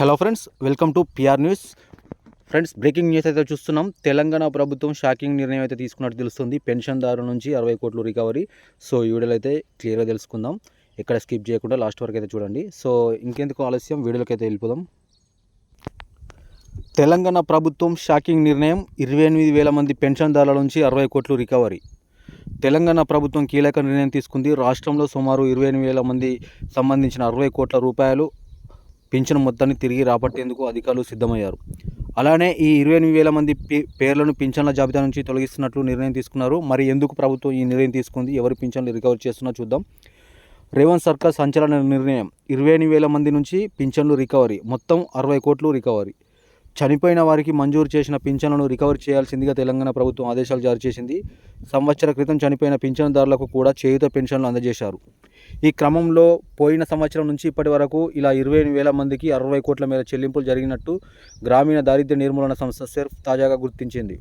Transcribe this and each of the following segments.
Hello friends welcome to PR news friends breaking news అయితే చూస్తున్నాం. తెలంగాణ ప్రభుత్వం షాకింగ్ నిర్ణయం అయితే తీసుకున్నట్టు తెలుస్తుంది. పెన్షన్దారు నుంచి అరవై కోట్లు రికవరీ. సో ఈ వీడియోలో అయితే క్లియర్గా తెలుసుకుందాం. ఎక్కడ స్కిప్ చేయకుండా లాస్ట్ వరకు అయితే చూడండి. సో ఇంకెందుకు ఆలస్యం? వీడియోలోకి అయితే వెళ్ళిపోదాం. తెలంగాణ ప్రభుత్వం షాకింగ్ నిర్ణయం. ఇరవై ఎనిమిది వేల మంది పెన్షన్దారుల నుంచి అరవై కోట్లు రికవరీ. తెలంగాణ ప్రభుత్వం కీలక నిర్ణయం తీసుకుంది. రాష్ట్రంలో సుమారు ఇరవై ఎనిమిది వేల మంది సంబంధించిన అరవై కోట్ల రూపాయలు పింఛను మొత్తాన్ని తిరిగి రాబట్టేందుకు అధికారులు సిద్ధమయ్యారు. అలానే ఈ ఇరవై ఎనిమిది వేల మంది పే- పేర్లను పింఛన్ల జాబితా నుంచి తొలగిస్తున్నట్లు నిర్ణయం తీసుకున్నారు. మరి ఎందుకు ప్రభుత్వం ఈ నిర్ణయం తీసుకుంది? ఎవరి పింఛన్లు రికవర్ చేస్తున్నా చూద్దాం. రేవంత్ సర్కార్ సంచలన నిర్ణయం. ఇరవై ఎనిమిది వేల మంది నుంచి పింఛన్లు రికవరీ. మొత్తం అరవై కోట్లు రికవరీ. చనిపోయిన వారికి మంజూరు చేసిన పింఛన్లను రికవర్ చేయాల్సిందిగా తెలంగాణ ప్రభుత్వం ఆదేశాలు జారీ చేసింది. సంవత్సర క్రితం చనిపోయిన పింఛన్దారులకు కూడా చేయుత పెన్షన్లు అందజేశారు. ఈ క్రమంలో పోయిన సంవత్సరం నుంచి ఇప్పటి వరకు ఇలా ఇరవై వేల మందికి అరవై కోట్ల మేర చెల్లింపులు జరిగినట్టు గ్రామీణ దారిద్ర్య నిర్మూలన సంస్థ సెర్ఫ్ తాజాగా గుర్తించింది.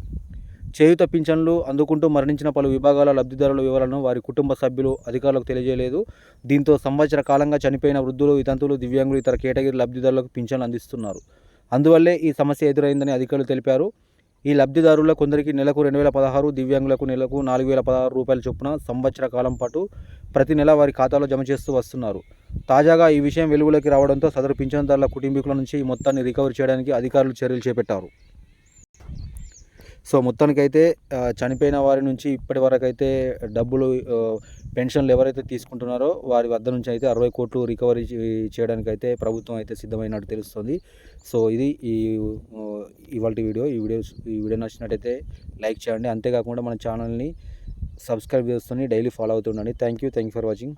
చేయుత పింఛన్లు అందుకుంటూ మరణించిన పలు విభాగాల లబ్ధిదారుల వివరాలను వారి కుటుంబ సభ్యులు అధికారులకు తెలియజేయలేదు. దీంతో సంవత్సర కాలంగా చనిపోయిన వృద్ధులు వితంతులు దివ్యాంగులు ఇతర కేటగిరీ లబ్ధిదారులకు పింఛన్లు అందిస్తున్నారు. అందువల్లే ఈ సమస్య ఎదురైందని అధికారులు తెలిపారు. ఈ లబ్ధిదారుల కొందరికి నెలకు రెండు వేల పదహారు దివ్యాంగులకు నెలకు నాలుగు వేల పదహారు రూపాయల చొప్పున సంవత్సర కాలం పాటు ప్రతి నెల వారి ఖాతాలో జమ చేస్తూ వస్తున్నారు. తాజాగా ఈ విషయం వెలుగులోకి రావడంతో సదరు పింఛన్దారుల కుటుంబీకుల నుంచి ఈ మొత్తాన్ని రికవరీ చేయడానికి అధికారులు చర్యలు చేపట్టారు. సో మొత్తానికైతే చనిపోయిన వారి నుంచి ఇప్పటి వరకు అయితే డబ్బులు పెన్షన్లు ఎవరైతే తీసుకుంటున్నారో వారి వద్ద నుంచి అయితే అరవై కోట్లు రికవరీ చేయడానికి అయితే ప్రభుత్వం అయితే సిద్ధమైనట్టు తెలుస్తుంది. సో ఇది ఈ ఇవాళ వీడియో. ఈ వీడియో ఈ వీడియో నచ్చినట్టయితే లైక్ చేయండి. అంతేకాకుండా మన ఛానల్ని సబ్స్క్రైబ్ చేసుకొని daily follow అవుతుండండి. Thank you thank you for watching